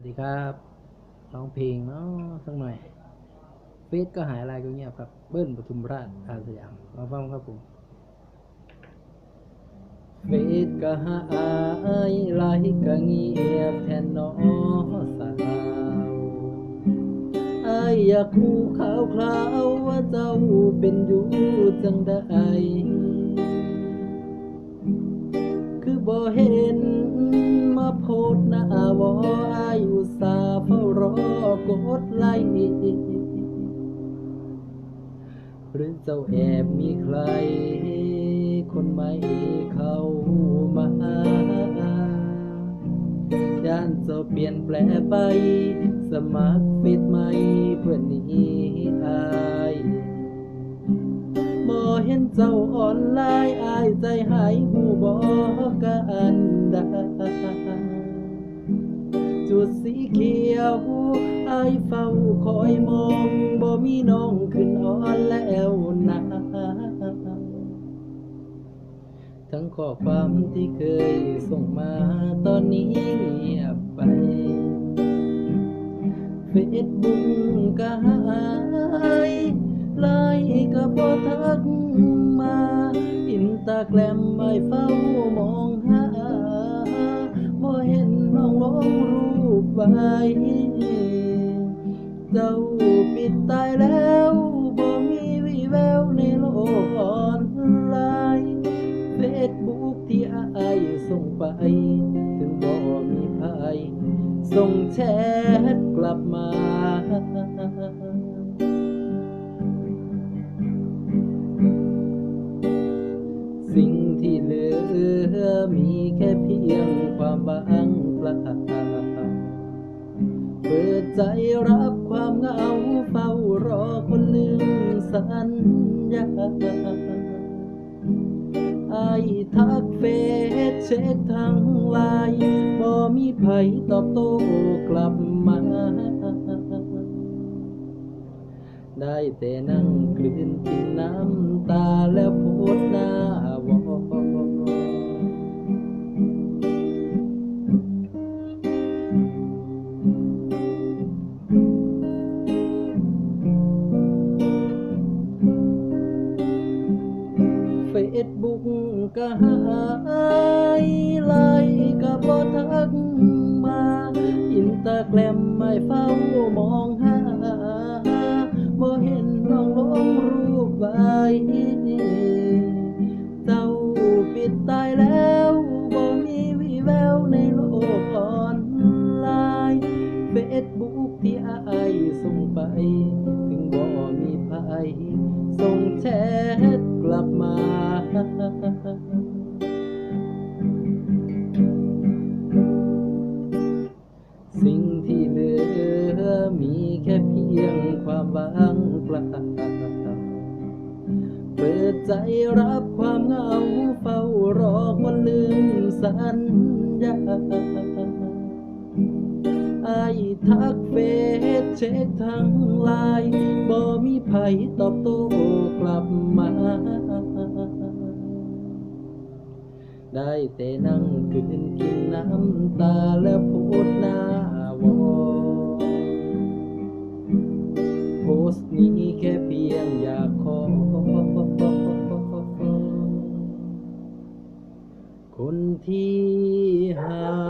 วัสดีครับร้องเพลงเนาะสักหน่อยเฟซก็หายอะไรก็เงียบครับ เบิ้ลปทุมราชอาสยามมาฟังครับผมเฟซก็หายไลน์ก็เงียบแทนน้อสาวไออยากรู้ข่าวคราวว่าเจ้าเป็นอยู่จังใด กดไลค์หรือเจ้าแอบมีใคร คนใหม่เข้ามาย่านเจ้าเปลี่ยนแปลไป สมัครเฟซใหม่เพื่อนนี้อายบ่เห็นเจ้าออนไลน์อายใจหายหูบ่กันได้ ดสีเขียวไอเฝ้าคอยมองบ่มีน้องขึ้นออนแล้วนะทั้งข้อความที่เคยส่งมาตอนนี้เงียบไปเฟซบุ๊กก็หายไลน์ก็บ่ทักมาอินตาแกรมไม่เฝ้า รูปเจ้าปิดตายแล้วบ่มีวิแววในโลกออนไลน์เฟซบุ๊กที่อายส่งไป ถึงบ่มีภัยส่งแชทกลับมาสิ่งที่เหลือมีแค่เพียงความว่างเปล่า ปิดใจรับความเหงาเฝ้ารอคนลืมสัญญาไอทักเฟซเช็คทางไลน์บ่มีไผตอบโต้กลับมา ได้แต่นั่งกลืนกินน้ำตาแล้วโพดหน้าวอ เฟซบุ๊กกะหายไหลกะบ่ทักมา อินตาแกรมไม่เฝ้ามอง สิ่งที่เหลือมีแค่เพียงความว่างเปล่าเปิดใจรับความเหงาเฝ้ารอคนลืมสัญญาไอ้ทักเฟซเช็คทางไลน์บ่มีไผตอบโต้กลับมา ได้แต่นั่งคืนกินน้ำตาและพูดหน้าวอโพสต์นี้แค่เพียงอยากขอ คนที่หา